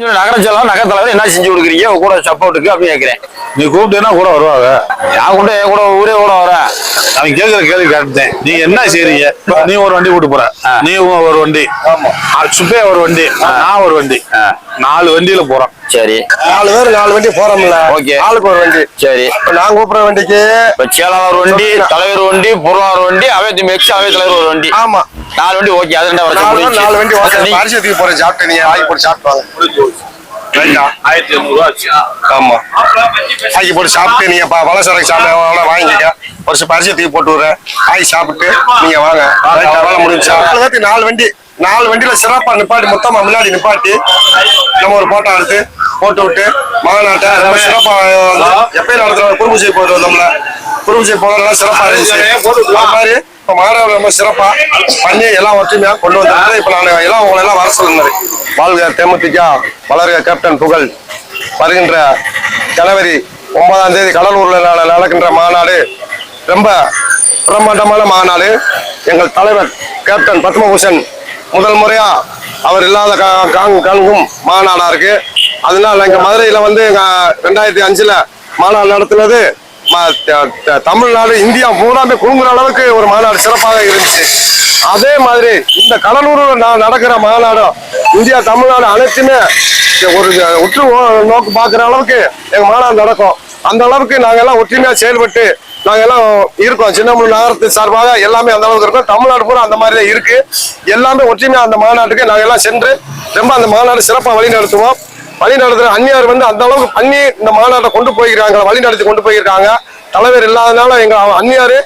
நகரச்செல்லாம் நகர தலைவர் என்ன செஞ்சு கொடுக்குறீங்க? உங்க கூட சப்போர்ட்டுக்கு அப்படின்னு கேட்கிறேன். நீ கூப்பிட்டேன்னா கூட வருவாங்க? நான் கூட என் கூட ஊரே கூட வரேன். அவன் கேட்கிற கேள்வி கேட்டேன். நீ என்ன செய்றீங்க? நீ ஒரு வண்டி கூட்டு போற. நீ ஒரு வண்டி. ஆ, சுப்பையா ஒரு வண்டி. நான் ஒரு வண்டி. நாலு வண்டியில போறோம். சரி. நாலு பேர் நாலு வண்டி போறோம்ல. Okay. ஆளுக்கு ஒரு வண்டி. சரி. இப்ப நான் கூப்பிடுற வண்டிக்கு செயலாளர் வண்டி தலைவர் வண்டி பொருளாளர் வண்டி அவைத்து எக்ஸ் அவை தலைவர் ஒரு வண்டி. ஆமா. நாலு வண்டி ஓகே அது ரெண்டா நாலு பேர் நாலு வண்டி ஓகே. வரச்சு அரிசி தூக்கி போறேன் சாப்பிட்டு நீங்க ஆகி போட்டு சாப்பிட்டு ஆயிரத்தி ஆச்சு ஆமா. ஆகி போட்டு சாப்பிட்டு நீங்க பலசரக்கு சாப்பிட வாங்கிக்க ஒரு தூக்கி போட்டு விடுறேன். ஆகி சாப்பிட்டு நீங்க வாங்க. வேலை முடிஞ்சா. நாலு வண்டி நாலு வண்டியில சிறப்பா நிப்பாட்டி மொத்தமா முன்னாடி நிப்பாட்டி நம்ம ஒரு போட்டோ எடுத்து போட்டு விட்டு மாநாட்டை ரொம்ப சிறப்பா வந்து எப்பயும் நடத்துற குறும்பூசி போட்டு வந்தோம்ல. குறும்பூசி போக நல்லா சிறப்பா இருந்துச்சு. அது மாதிரி இப்ப மாணவர் ரொம்ப சிறப்பா பண்ணி எல்லாம் ஒற்றுமையா கொண்டு வந்தாங்க இப்ப நான் எல்லாம் உங்களை எல்லாம் வர சொல்லுங்க. வாழ்க தேமுதிக வளர்க கேப்டன் புகழ். வருகின்ற ஜனவரி ஒன்பதாம் தேதி கடலூர்ல நட- நடக்கின்ற மாநாடு. ரொம்ப பிரம்மாண்டமான மாநாடு. எங்கள் தலைவர் கேப்டன் பத்மபூஷன் முதல் முறையா அவர் இல்லாத கங்கும் மாநாடா இருக்கு. அதனால எங்க மதுரையில வந்து ரெண்டாயிரத்தி அஞ்சுல மாநாடு நடத்தினது தமிழ்நாடு இந்தியா பூராமே குழுங்குற அளவுக்கு ஒரு மாநாடு சிறப்பாக இருந்துச்சு. அதே மாதிரி இந்த கடலூர்ல நடக்கிற மாநாடும் இந்தியா தமிழ்நாடு அனைத்துமே ஒரு உற்று நோக்கு பார்க்குற அளவுக்கு எங்க மாநாடு நடக்கும். அந்த அளவுக்கு நாங்க எல்லாம் ஒற்றுமையா செயல்பட்டு நாங்க எல்லாம் இருக்கோம். சின்னமூர் நகரத்து சார்பாக எல்லாமே அந்த அளவுக்கு இருக்கும். தமிழ்நாடு பூரா அந்த மாதிரி தான் இருக்கு. எல்லாமே ஒற்றுமையா அந்த மாநாட்டுக்கு நாங்க எல்லாம் சென்று ரொம்ப அந்த மாநாடு சிறப்பாக வழி நடத்துவோம் வழி நடத்துற அந்நியார் வந்து அந்த அளவுக்கு பண்ணி இந்த மாநாட்டை கொண்டு போயிருக்காங்க வழி நடத்தி கொண்டு போயிருக்காங்க. தலைவர் இல்லாதனால எங்க அந்நியார்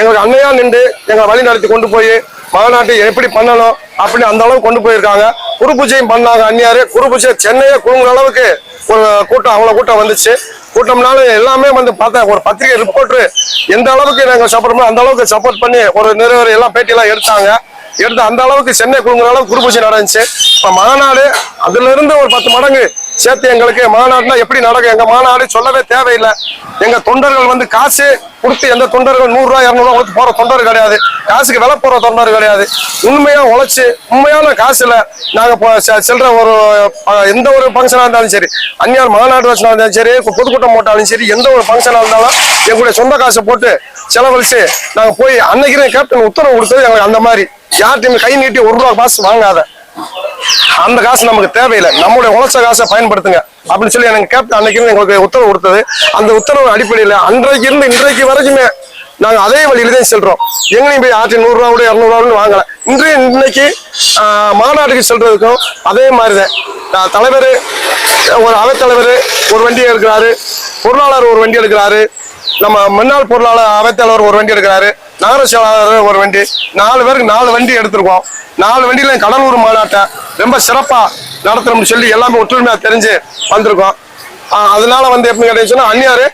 எங்களுக்கு அன்னையா நின்று எங்களை வழி நடத்தி கொண்டு போய் மாநாட்டை எப்படி பண்ணணும் அப்படின்னு அந்த அளவுக்கு கொண்டு போயிருக்காங்க. குரு பூஜையும் பண்ணாங்க அந்நியார். குரு பூஜை சென்னையே குழுங்குற அளவுக்கு ஒரு கூட்டம் அவ்வளோ கூட்டம் வந்துச்சு. கூட்டம்னால எல்லாமே வந்து பார்த்தா ஒரு பத்திரிகை ரிப்போர்ட்ரு எந்த அளவுக்கு நாங்கள் சப்போர்ட் பண்ணோம் அந்த அளவுக்கு சப்போர்ட் பண்ணி ஒரு நிறுவனம் எல்லாம் பேட்டியெல்லாம் எடுத்தாங்க. எடுத்து அந்த அளவுக்கு சென்னை குழுங்குற அளவுக்கு குரு பூஜை நடந்துச்சு. இப்போ மாநாடு அதிலிருந்து ஒரு பத்து மடங்கு சேர்த்து எங்களுக்கு மாநாடுனா எப்படி நடக்கும்? எங்கள் மாநாடு சொல்லவே தேவையில்லை. எங்கள் தொண்டர்கள் வந்து காசு கொடுத்து எந்த தொண்டர்கள் நூறுரூவா இரநூறுவா கொடுத்து போகிற தொண்டர் கிடையாது. காசுக்கு விலை போகிற தொண்டர் கிடையாது. உண்மையாக உழைச்சி உண்மையான காசில் நாங்கள் இப்போ செல்ற ஒரு எந்த ஒரு ஃபங்க்ஷனாக இருந்தாலும் சரி அந்நியார் மாநாடு வச்சுனா இருந்தாலும் சரி பொதுக்கூட்டம் போட்டாலும் சரி எந்த ஒரு ஃபங்க்ஷனாக இருந்தாலும் எங்களுடைய சொந்த காசை போட்டு செலவழிச்சு நாங்கள் போய் அன்னைக்கு கேப்டன் உத்தரவு கொடுத்தது எங்களுக்கு அந்த மாதிரி. யார்ட்டையுமே கை நீட்டி ஒரு ரூபா காசு வாங்காத. அந்த காசு நமக்கு தேவையில்லை. நம்மளுடைய உழைச்ச காசை பயன்படுத்துங்க. அப்படின்னு சொல்லி எனக்கு கேப்டன் அன்னைக்கு இருந்து எங்களுக்கு உத்தரவு கொடுத்தது. அந்த உத்தரவு அடிப்படையில் அன்றைக்கு இருந்து இன்றைக்கு வரைக்குமே நாங்கள் அதே வழியில தான் செல்றோம். எங்களையும் போய் ஆற்றி நூறுரூவா கூட இரநூறுவா வாங்கல. இன்றைய இன்னைக்கு மாநாட்டுக்கு செல்றதுக்கும் அதே மாதிரி தான் தலைவர் ஒரு அவைத்தலைவர் ஒரு வண்டி எடுக்கிறாரு. பொருளாளர் ஒரு வண்டி எடுக்கிறாரு. நம்ம முன்னாள் பொருளாளர் அவைத்தலைவர் ஒரு வண்டி எடுக்கிறாரு. நகர செயலாளர் ஒரு வண்டி. நாலு பேருக்கு நாலு வண்டி எடுத்திருக்கோம். நாலு வண்டியில கடலூர் மாநாட்டை ரொம்ப சிறப்பா நடத்தணும்னு சொல்லி எல்லாமே ஒற்றுமையா தெரிஞ்சு வந்திருக்கோம். அதனால வந்து எப்படி கேட்டீங்கன்னா அந்நியாரு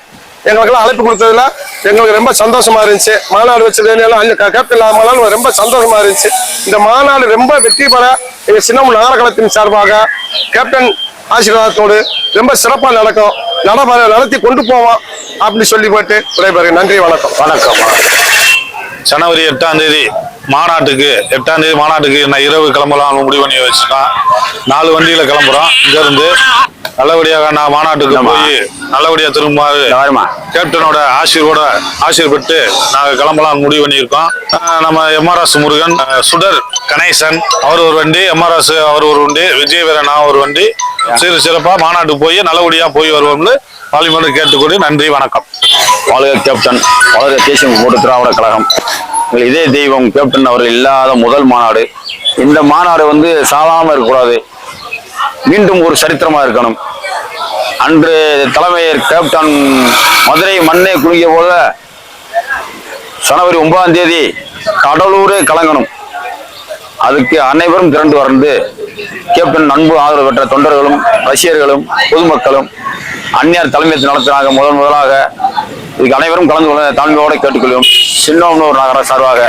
எங்களுக்கெல்லாம் அழைப்பு கொடுத்ததுல எங்களுக்கு ரொம்ப சந்தோஷமா இருந்துச்சு. மாநாடு வச்சதுலாம் கேப்டன் இல்லாமலாம் ரொம்ப சந்தோஷமா இருந்துச்சு. இந்த மாநாடு ரொம்ப வெற்றி பெற எங்க சின்னமும் நகர கழகத்தின் சார்பாக கேப்டன் ஆசீர்வாதத்தோடு ரொம்ப சிறப்பா நடக்கும். நட நடத்தி கொண்டு போவோம். அப்படின்னு சொல்லி போட்டு விடைபெறுகிறேன் நன்றி வணக்கம். வணக்கம். ஜனவரி எட்டாம் தேதி மாநாட்டுக்கு எட்டாம் தேதி மாநாட்டுக்கு நான் இரவு கிளம்பலாம் முடிவு பண்ணி வச்சிருக்கோம் நாலு வண்டியில கிளம்புறோம். இங்க இருந்து நல்லபடியாக நான் மாநாட்டுக்கு. போய் நல்லபடியா திரும்புமாறு கேப்டனோட ஆசீர்வோட ஆசீர்பட்டு நாங்க கிளம்பலாம் முடிவு பண்ணியிருக்கோம். நம்ம எம்ஆர்எஸ் முருகன் சுடர் கணேசன் அவர் ஒரு வண்டி எம்ஆர்எஸ் அவர் ஒரு வண்டி விஜய் வீரன் நான் ஒரு வண்டி சிறு சிறப்பா மாநாட்டுக்கு போய் நல்லபடியா போய் வருவோம்னு பாலிமன்ற கேட்டுக்கொண்டு நன்றி வணக்கம். வாழ்க கேப்டன். வளர்க தேசிய கூட்டு திராவிட கழகம். எங்கள் இதே தெய்வம் கேப்டன் அவர்கள் இல்லாத முதல் மாநாடு. இந்த மாநாடு வந்து சாதாரணமாக இருக்கக்கூடாது. மீண்டும் ஒரு சரித்திரமா இருக்கணும். அன்று தலைமையர் கேப்டன் மதுரை மண்ணை குலுங்கிய போல ஜனவரி ஒன்பதாம் தேதி கடலூரே கலங்கணும். அதுக்கு அனைவரும் திரண்டு வந்து கேப்டன் அன்பு ஆதரவு பெற்ற தொண்டர்களும் ரசிகர்களும் பொதுமக்களும் அந்நியார் தலைமையத்தில் நடத்தினாங்க முதன் முதலாக இதுக்கு அனைவரும் கலந்து கொள்ள தாழ்மையோடு கேட்டுக்கொள்வோம் ஒரு நகர சார்பாக.